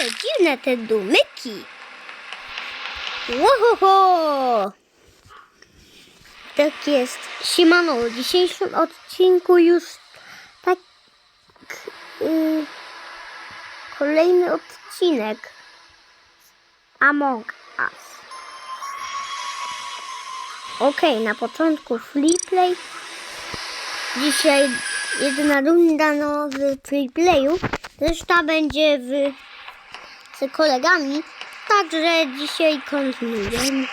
Ale dziwne te dumyki. Łohoho! Tak jest. Siemano, w dzisiejszym odcinku już tak... Yy, kolejny odcinek Among Us. Ok, na początku freeplay. Dzisiaj jedna runda nowy freeplayu. Reszta będzie w z kolegami. Także dzisiaj kontynuujemy.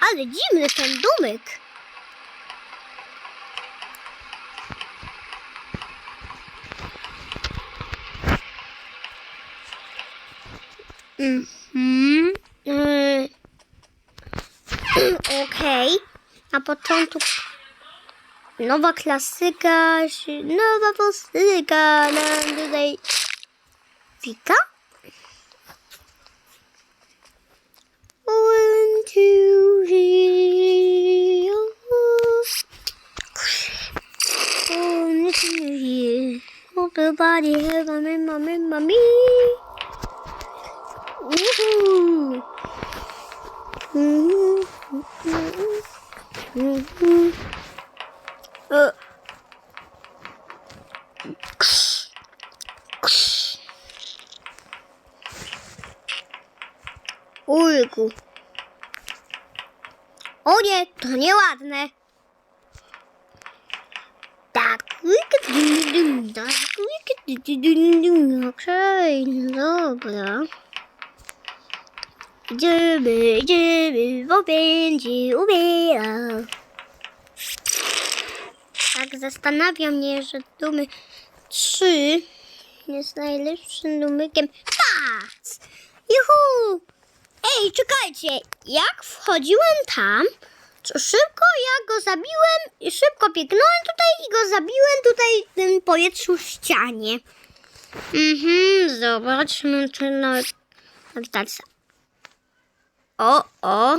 Ale dziwny ten domek. Mm. na początku nowa klasyka, nowa klasyka, nam tutaj wika. One, two, three, oh, oh, everybody have a mamma, mamma, mamma. Okej, dobra. Idziemy, idziemy, bo będzie umierał. Tak, zastanawia mnie, że dumy 3 jest najlepszym numerkiem. Patrz! Juhu! Ej, czekajcie! Jak wchodziłam tam, szybko ja go zabiłem i szybko biegnąłem tutaj i go zabiłem tutaj w tym powietrzu ścianie. Mhm, zobaczmy czy nawet... Nawitacja. O, o.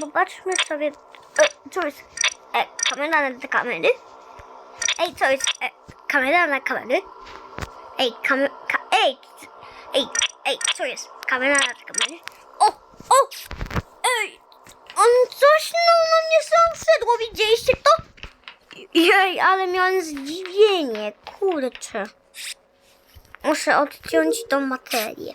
Popatrzmy sobie, co jest e, kamera na kamery. Ej, co jest e, kamera na kamery? Ej, kamer... Ka ej, ej, ej, co jest kamera na kamery? O, o, ej, on coś no, no mnie sam wszedł, widzieliście to? Jej, ale miałem zdziwienie, kurczę. Muszę odciąć tą materię.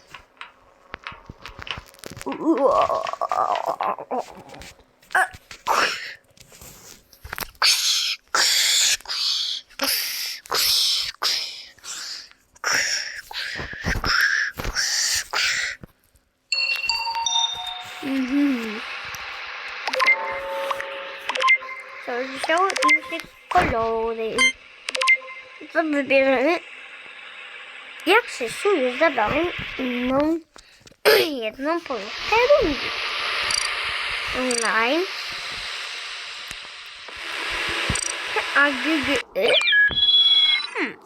Sowieso is het kolonie. Dat betekent... Ja, ze zoeken dat dan in jedną połówkę rundy. Online. A gdy... Hmm.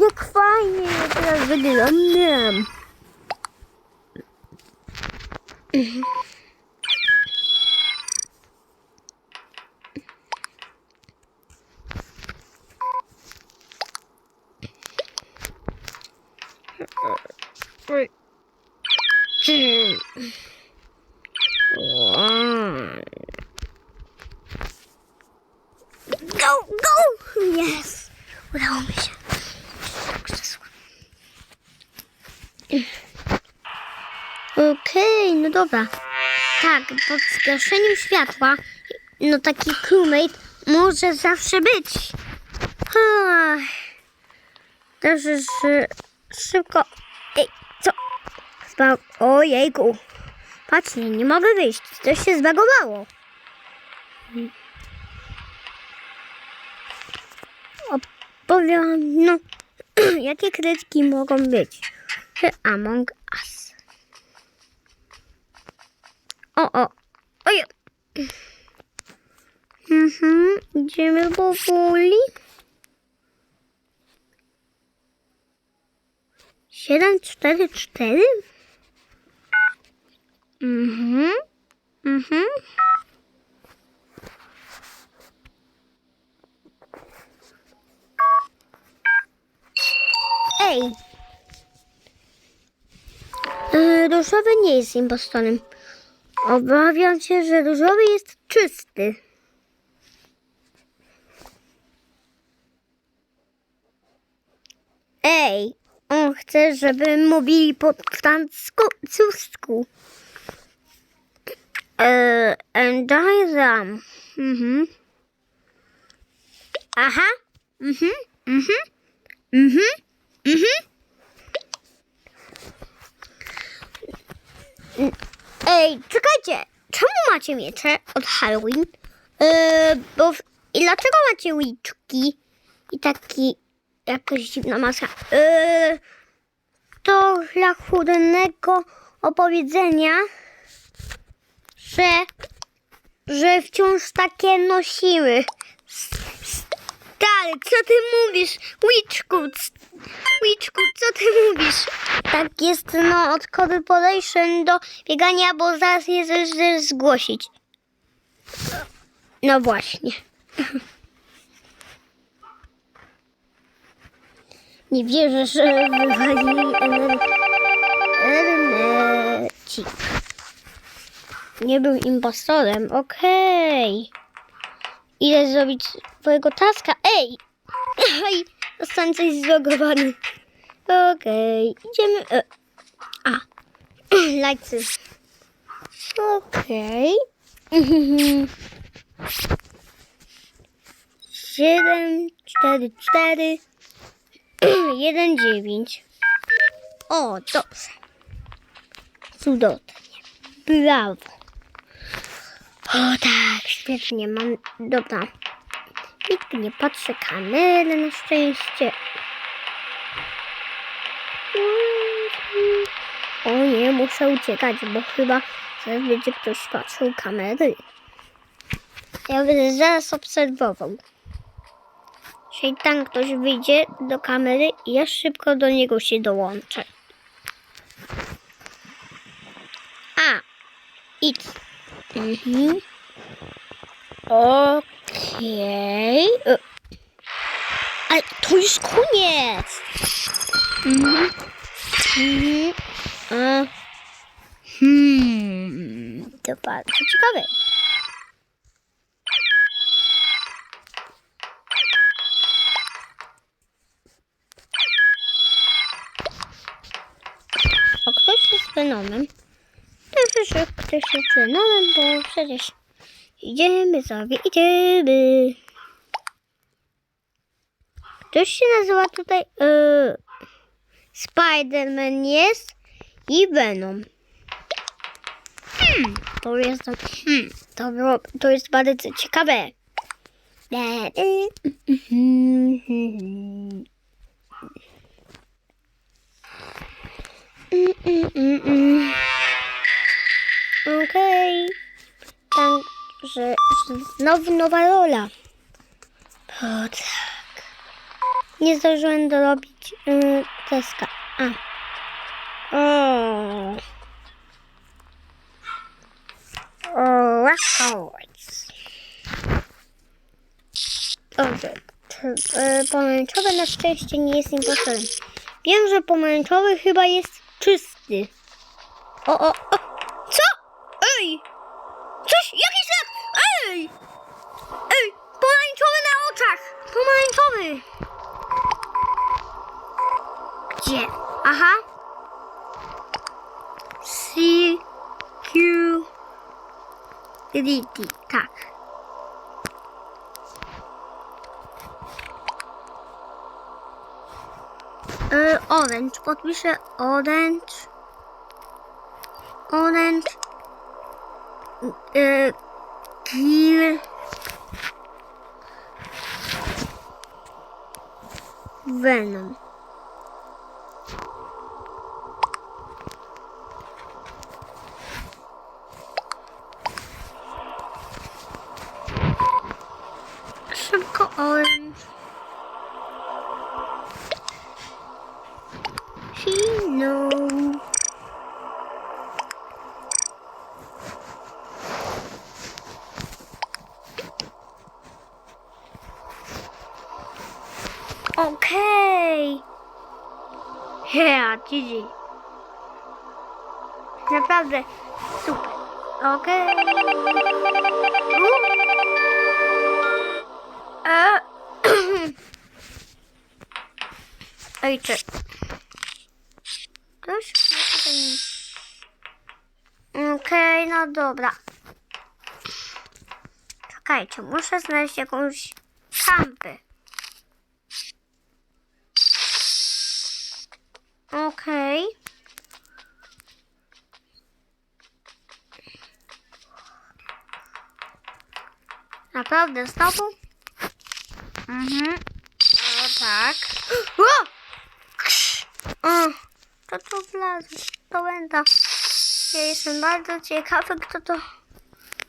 Jak fajnie teraz wyglądam. Okej, no dobra. Tak, pod zgaszeniem światła, no taki crewmate może zawsze być. Ach. Dobrze, że szybko... Ej, co? Zba... Ojejku. Patrz, nie, nie mogę wyjść. Coś się zbagowało. Opowiem, no, jakie krytki mogą być Among Us. O, o, oj. Mhm, idziemy powoli. Siedem, cztery, cztery? Mhm, mhm. Ej! Yy, różowy nie jest impostorem. Obawiam się, że różowy jest czysty. Ej! On chce, żeby mówili po francusku. Eee, and I am. Mhm. Aha. Mhm. Mhm. Mhm. Mhm. Ej, czekajcie. Czemu macie miecze od Halloween? Yy, bo w... I dlaczego macie łyczki? I taki jakaś dziwna maska. Yy, to dla chudnego opowiedzenia, że, że wciąż takie nosimy. Stary, co ty mówisz? Łyczku, Łyczku, co ty mówisz? Tak jest, no, od kody podejrzeń do biegania, bo zaraz je z- z- zgłosić. No właśnie. Nie wierzę, że wywalili ener- Ernecik. Nie był impostorem, okej. Idę zrobić twojego taska. Ej! Ej! Zostanę zlogowany. Okej, idziemy. E, a. Lajcy. Okej. Siedem, cztery, cztery. Jeden, dziewięć. O, dobrze. Cudownie. Brawo. O tak, świetnie, mam... Dobra. Nikt nie patrzy kamery na szczęście. O nie, muszę uciekać, bo chyba zaraz będzie ktoś patrzył kamery. Ja będę zaraz obserwował. Czyli tam ktoś wyjdzie do kamery i ja szybko do niego się dołączę. A, idź. Mhm. Okej. E, Ale to już koniec. Mhm. Mhm. E, Hmm. To bardzo ciekawe. O, ktoś jest Venomem. Dobrze, że ktoś jest Venomem, bo przecież idziemy sobie, idziemy. Ktoś się nazywa tutaj yy, Spider-Man jest i Venom. Hmm, to jest, hmm, to, było, to jest bardzo ciekawe. Okej. Tak, że, że znowu nowa rola. O tak. Nie zdążyłem dorobić yy, teska. Mm. O. O, records. Dobrze. E, pomarańczowy na szczęście nie jest impostorem. Wiem, że pomarańczowy chyba jest czysty. O, o, o. Co? Ej! Coś, jakiś ślad! Ej! Ej! Pomarańczowy na oczach! Pomarańczowy! Gdzie? Aha. D, tak. E, orange, podpiszę orange. Orange. E, kill. Venom. Szybko orange. Knows. Okej. U. E. Ojcze. Ktoś? Okej, no dobra. Czekajcie, muszę znaleźć jakąś kampę. Okej. Naprawdę znowu? Mhm. O tak. O! Krz! O! Kto to wlazł? Do węta. Ja jestem bardzo ciekawy, kto to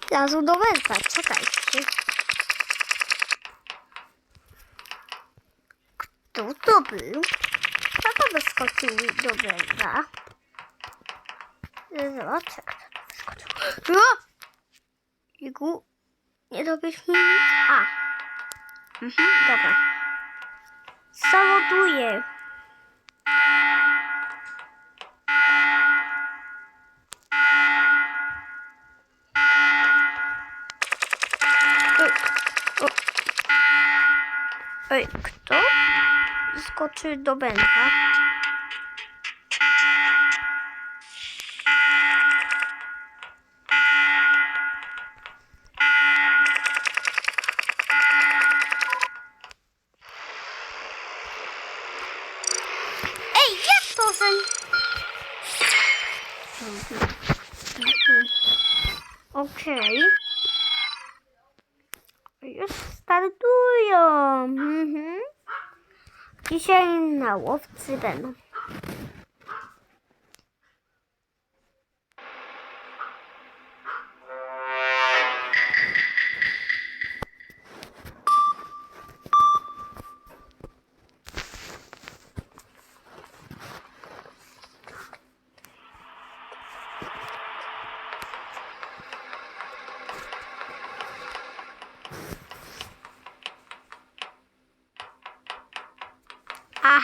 wlazł do węta. Czekajcie. Kto to był? Kto to wyskoczył do węta? Zobaczę, kto to wyskoczył. O! Igu, nie robisz mi nic? A. Mhm, dobra. O. Ej, kto skoczy do bęka? Ej, jak to sen? Okej. Już startują. Mhm. Dzisiaj na łowcy będą.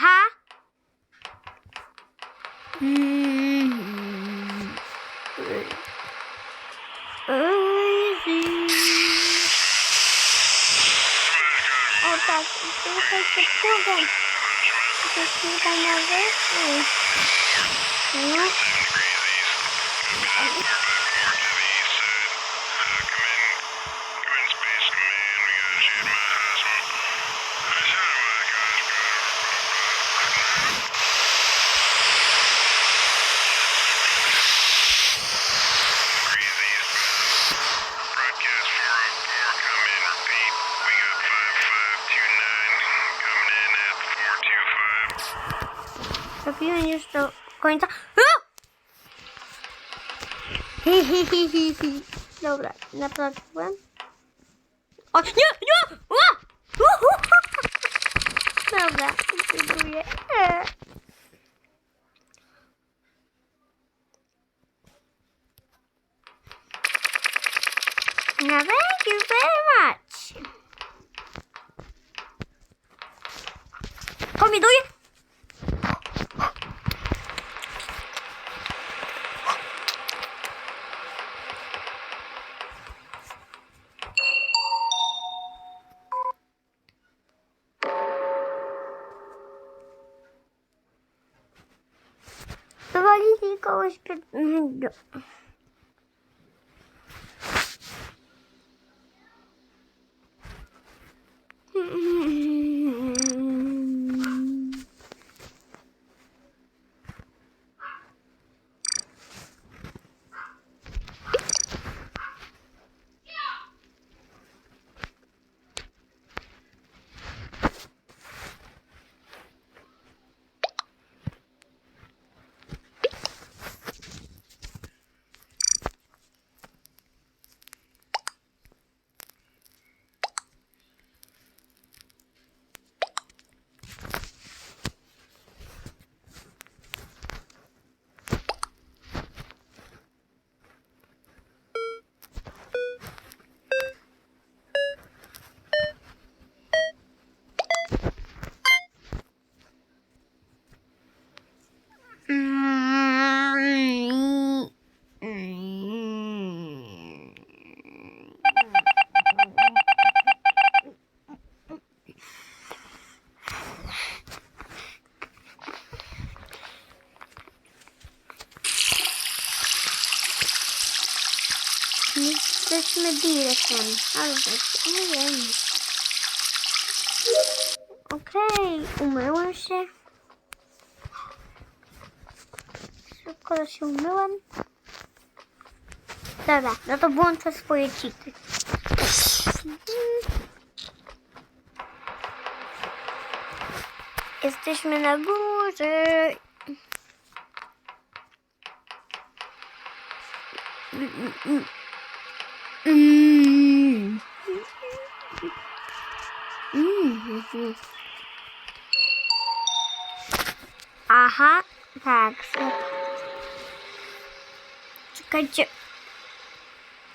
Aha. Mm. O tak, tutaj się pływam. To jest kilka może? Mm. No. Broadcast 404, come in, repeat. We got 5529 coming in at 425. Zrobiłem już do końca. O! Hi, hi, hi. Dobra, naprawiłem. O, nie, nie! O! Dobra, dziękuję. Mr. Mm-hmm. Mhm. Biednego. Jesteśmy direktem, ale umyjemy. Okej, umyłem się. Szybko się umyłem. Dobra, no to włączę swoje city. Jesteśmy na górze. Mm. Aha, tak. Czekajcie.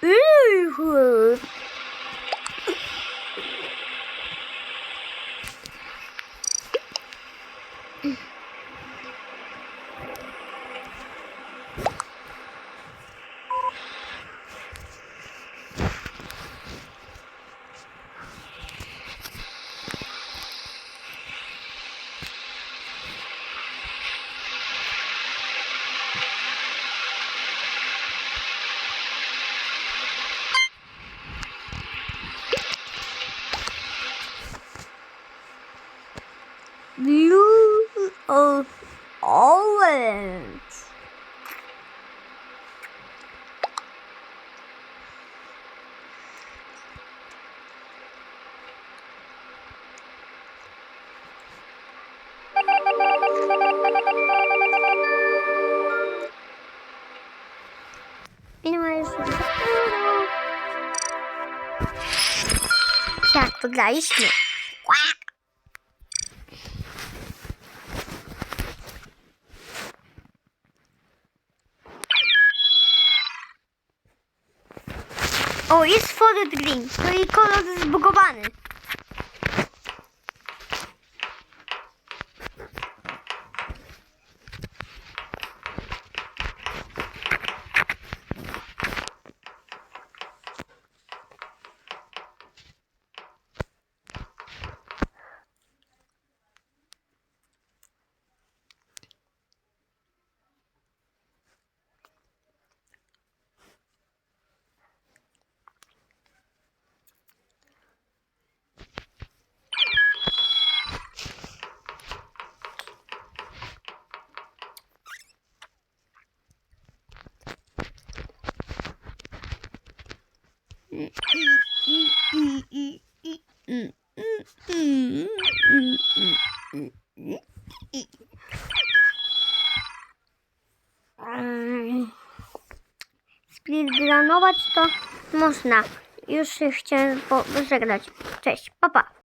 Uhu. Wygraliśmy. O, jest Forest Green, czyli kolor zbugowany. Można. Już się chciałem pożegnać. Cześć, papa. Pa.